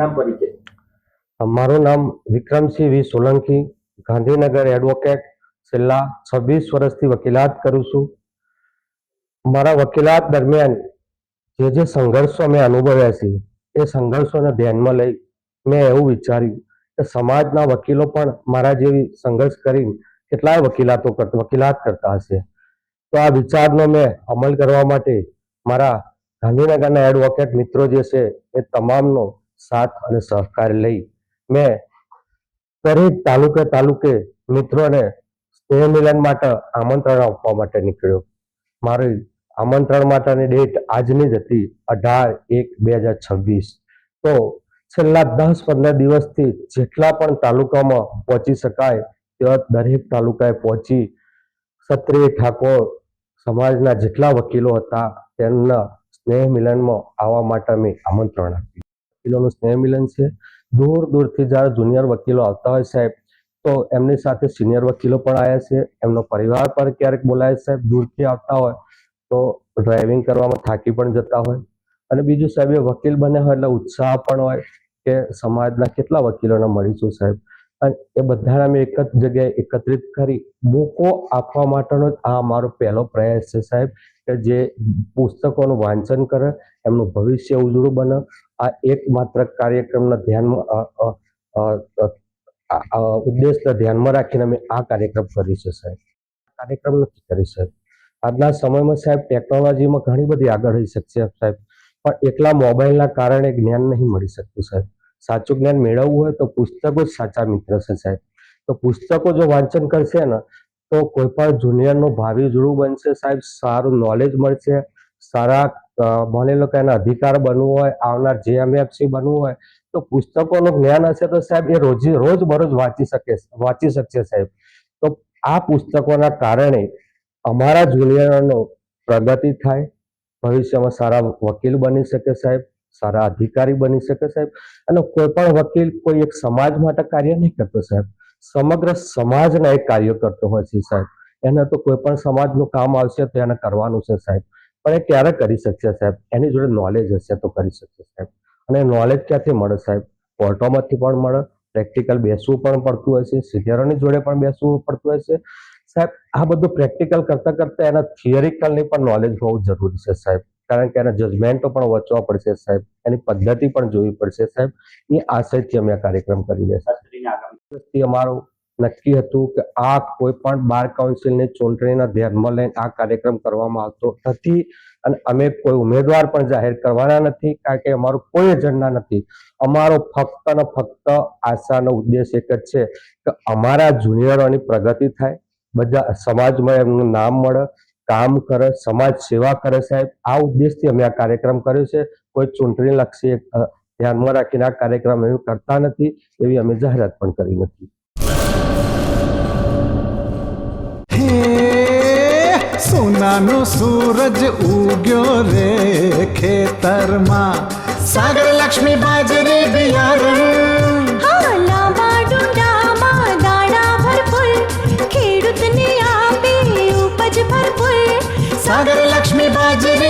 નામ પરિચય મારું નામ વિક્રમસિંહ વી. સોલંકી, ગાંધીનગર એડવોકેટ, છેલ્લા છવ્વીસ વર્ષથી વકીલાત કરું છું. મારા વકીલાત દરમિયાન જે જે સંઘર્ષો મેં અનુભવ્યા છે એ સંઘર્ષોને ધ્યાનમાં લઈ મેં એવું વિચાર્યું કે સમાજના વકીલો પણ મારા જેવી સંઘર્ષ કરીને કેટલાય વકીલાતો વકીલાત કરતા હશે. તો આ વિચારનો મેં અમલ કરવા માટે મારા ગાંધીનગરના એડવોકેટ મિત્રો જે છે, એ તમામનો સાથ અને સહકાર લઈ મેં દરેક તાલુકે તાલુકે મિત્રોને સ્નેહ મિલન માટે આમંત્રણ આપવા માટે નીકળ્યો. મારી આમંત્રણ માટેની ડેટ આજની જ હતી અઢાર એક બે હજાર છવ્વીસ. તો છેલ્લા દસ પંદર દિવસથી જેટલા પણ તાલુકામાં પહોંચી શકાય તેવા દરેક તાલુકાએ પહોંચી ક્ષત્રિય ઠાકોર સમાજના જેટલા વકીલો હતા તેમના સ્નેહ મિલનમાં આવવા માટે મેં આમંત્રણ આપ્યું. વકીલોનું સ્નેહ મિલન છે. દૂર દૂરથી જ્યારે જુનિયર વકીલો આવતા હોય સાહેબ, તો એમની સાથે સિનિયર વકીલો પણ આવ્યા છે. એમનો પરિવાર પણ ક્યારેક બોલાય સાહેબ, દૂરથી આવતા હોય તો ડ્રાઇવિંગ કરવામાં થાકી પણ જતા હોય. અને બીજું સાહેબ, એ વકીલ બન્યા હોય એટલે ઉત્સાહ પણ હોય કે સમાજના કેટલા વકીલોને મળીશું સાહેબ. અને એ બધાને અમે એક જ જગ્યાએ એકત્રિત કરી મોકો આપવા માટેનો આ અમારો પહેલો પ્રયાસ છે સાહેબ, કે જે પુસ્તકોનું વાંચન કરે, એમનું ભવિષ્ય ઉજળું બને. આ એકમાત્ર કાર્યક્રમના ધ્યાનમાં ઉદ્દેશને ધ્યાનમાં રાખીને અમે આ કાર્યક્રમ કરી છે સાહેબ. કાર્યક્રમ નથી કરી સાહેબ. આજના સમયમાં સાહેબ ટેકનોલોજીમાં ઘણી બધી આગળ રહી શકશે સાહેબ. પણ એકલા મોબાઈલના કારણે જ્ઞાન નહીં મળી શકતું સાહેબ. સાચું જ્ઞાન મેળવવું હોય તો પુસ્તકો જ સાચા મિત્ર છે સાહેબ. તો પુસ્તકો જો વાંચન કરશે ને, તો કોઈ પણ જુનિયરનું ભાવિ જુડું બનશે સાહેબ, સારું નોલેજ મળશે, સારા માની લો કે એના અધિકાર બનવું હોય, આવનાર જેએમએફસી બનવું હોય, તો પુસ્તકોનું જ્ઞાન હશે તો સાહેબ એ રોજ રોજ બરોજ વાંચી શકે, વાંચી શકશે સાહેબ. તો આ પુસ્તકોના કારણે અમારા જુનિયરોનો પ્રગતિ થાય, ભવિષ્યમાં સારા વકીલ બની શકે સાહેબ. સારા અધિકારી બની શકે સાહેબ. અને કોઈ પણ વકીલ કોઈ એક સમાજ માટે કાર્ય નહીં કરતો સાહેબ. સમગ્ર સમાજના એક કાર્ય કરતો હોય છે સાહેબ. એને તો કોઈ પણ સમાજનું કામ આવશે તો એને કરવાનું છે સાહેબ. પણ એ ક્યારે કરી શકશે સાહેબ? એની જોડે નોલેજ હશે તો કરી શકશે સાહેબ. અને નોલેજ ક્યાંથી મળે સાહેબ? કોર્ટોમાંથી પણ મળે પ્રેક્ટિકલ બેસવું પણ પડતું હોય છે સિનિયરોની જોડે પણ બેસવું પડતું હોય છે. સાહેબ, આ બધું પ્રેક્ટિકલ કરતા કરતા એના થિયરિકલની પણ નોલેજ હોવું જરૂરી છે સાહેબ. કારણ કે એના જજમેન્ટો પણ વચવા પડશે સાહેબ. એની પદ્ધતિ પણ જોવી પડશે સાહેબ. એ આશયથી અમે આ કાર્યક્રમ કરી રહ્યા અમારું નક્કી હતું કે આ કોઈ પણ બાર કાઉન્સિલની ચૂંટણીના ધ્યાનમાં લઈને આ કાર્યક્રમ કરવામાં આવતો નથી અને અમે કોઈ ઉમેદવાર પણ જાહેર કરવાના નથી કારણ કે અમારું કોઈ એજન્ડા નથી. અમારો ફક્ત ને ફક્ત આશાનો ઉદ્દેશ એક જ છે કે અમારા જુનિયરોની પ્રગતિ થાય બધા સમાજમાં એમનું નામ મળે કામ કરે, સમાજ સેવા કરે સાહેબ. આ ઉદ્દેશથી અમે આ કાર્યક્રમ કર્યો છે. કોઈ ચૂંટણી લક્ષી ધ્યાનમાં રાખીને આ કાર્યક્રમ અમે કરતા નથી એવી અમે જાહેરાત પણ કરી નથી. સોનાનો સૂરજ ઉગ્યો રે ખેતરમાં. સાગર લક્ષ્મી બાજરી